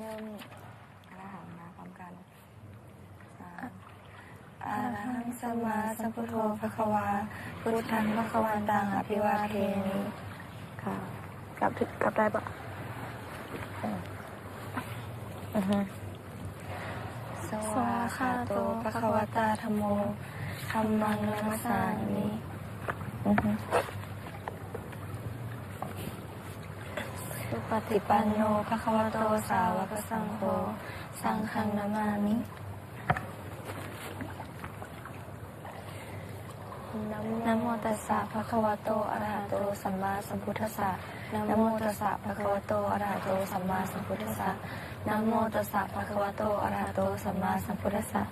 เริ่มอรหังมาพร้อมกันสามอะระหังสัมมาสัมพุทโธภควา พุทธังภควันตังอภิวาเทมิค่ะกลับถึกลับได้ปะอือฮึสวาคาโตภควตาธรรมโมธรรมังนัมสสามิอือฮึ สุปฏิปันโนภควโตสาวกสังโฆสังฆังนามามินะโมตัสสะภะคะวะโตอะระหะโตสัมมาสัมพุทธัสสะนะโมตัสสะภะคะวะโตอะระหะโตสัมมาสัมพุทธัสสะนะโมตัสสะภะคะวะโตอะระหะโตสัมมาสัมพุทธัสสะ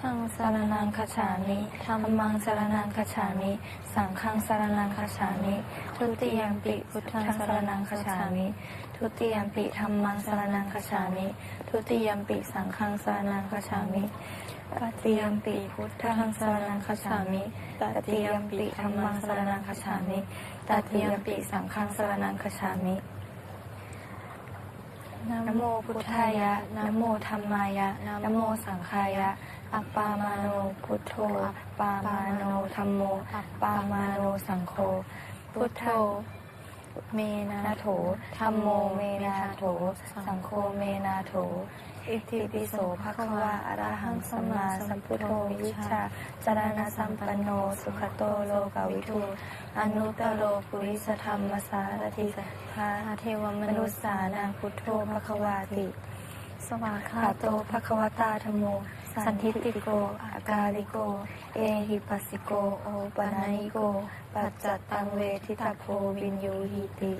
ทังสารนังคาฉามิธรรมังสารนังคาฉามิสังฆังสารนังคาฉามิทุติยมปิพุทธังสารนังคาฉามิทุติยมปิธรรมังสารนังคาฉามิทุติยมปิสังฆังสารนังคาฉามิตติยมปิพุทธังสรนังคัจฉามิตติยมปิธรรมังสรนังคัจฉามิตติยมปิสังฆังสรนังคัจฉามิ นะโมพุทธายะนะโมธรรมายะนะโมสังขายะ อัปปามาโนพุทโธอัปปามาโนธรรมโมอัปปามาโนสังโฆพุทโธ เมนาโถธรรมโมเมนาโถ สังโฆเมนาโถ อิติปิโสภะคะวะอะระหังสัมมาสัมพุทโธวิชาจารณสัมปันโน สุขโตโลกวิทูอนุตตโรปุริสธรรมสารติสัทธาเทวมนุสสานังพุทโธภะคะวาติ สวากขาโตภะคะวตาธรรมโม สันทิติโก อากาลิโก เอหิปัสสิโก โอปนายิโก ปัจจัตตังเวทิตาโควินยูหิติ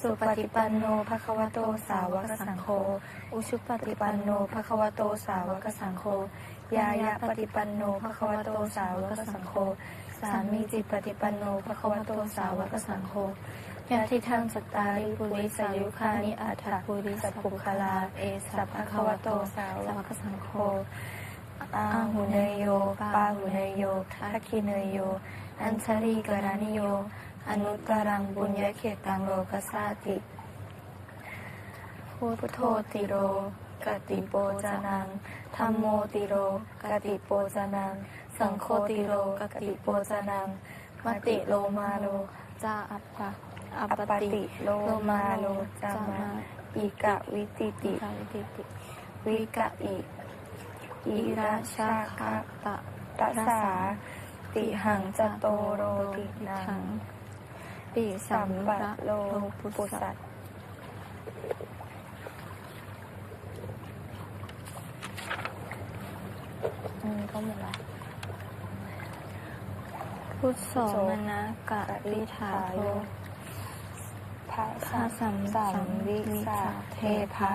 สุปฏิปันโนภะคะวะโตสาวกสังโฆ อุชุปฏิปันโนภะคะวะโตสาวกสังโฆ ยายะปฏิปันโนภะคะวะโตสาวกสังโฆ สามีจิตปฏิปันโนภะคะวะโตสาวกสังโฆยะทิทังสตาริปุริสายุคานิอัฏฐปุริสปุคลา เอสัพพะคะวะโตสาวกสังโฆอาหุเนโยปาหุเนโยทักขิเนโย อัญชลีกรานิโย อนุตตรังบุญญเขตังโลกสาติพุทโธติโรกติโปจานังธรรมโมติโรกติโปจานัง สังโฆติโรกติโปจานังมติโลมาโลจาอัปปะอัปปติโลมาโลจามาอิกะวิติติ วิกะอิอิราชาคะตะรัสสาติหังจโตโรตินัง ปิสัมบัตโลปุสัตอืมก็หมดละพุทโสมนะกะลิถาโทพระสัสัมสัมวิสาเทพะ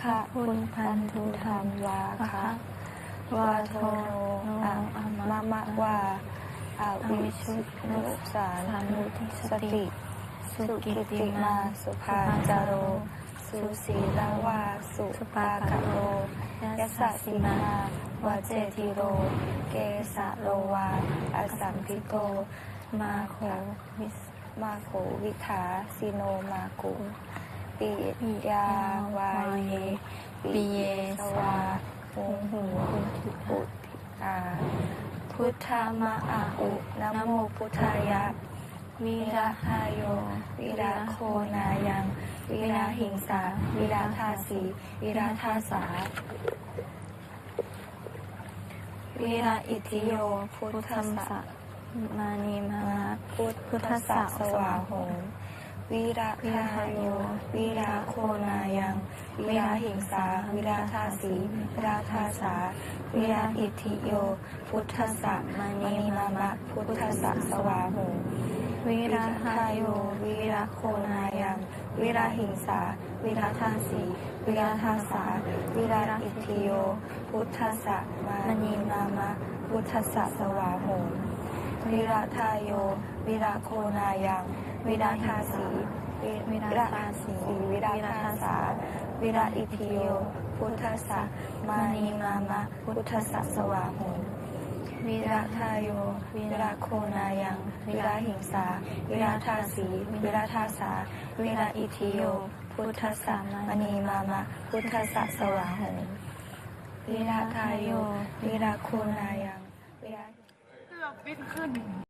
ขะพุนพันธุธรรมวาคะวาโทโนอะมะมะวา อาวิชุนุสานุสติ สุกิติมาสุภาจาโร สุสีลาวาสุปากะโรยัสสะสิมาวาเจติโร เกสะโลวาอสัมพิโตมาโขวิสมาโขวิถาสิโนมากุปิยาวาเยปิเยสวาหงหูปุติอา พุทธามะอาอุนโมพุทธายะวิราหายโย วิราโคนายัง วิราหิงสา วิราธาสีวิราธาสา วิราอิทิโย พุทธัสสะมานีมาพุทพุทธสะสวาโห วิระคาโยวิระโคนายังวิระหิงสาวิระธาสีวิระธาสาวิระอิทิโย พุทธสะมานีมามะพุทธสะสวาโหมวิราราหโยโยวิราโคนายังวิราหิงสาวิราธาสีวิราธาสาวิราอิทิโย พุทธสะมานีมามะพุทธสะสวาโหมวิราทายโย วิราโคนายังวิราทาสีวิราทาสีวิราทาสาวิราอิทิโย พุทธสะมานีมามะ พุทธสะสวาโหมวิระทายโย วิระโคนายัง วิระหิงสา วิระทาสี วิระทาสา วิระอิทิโย พุทธสสะมณีมามะ พุทธสสะสวาหงวิระทายโย วิระโคนายัง วิระเกือบบินขึ้น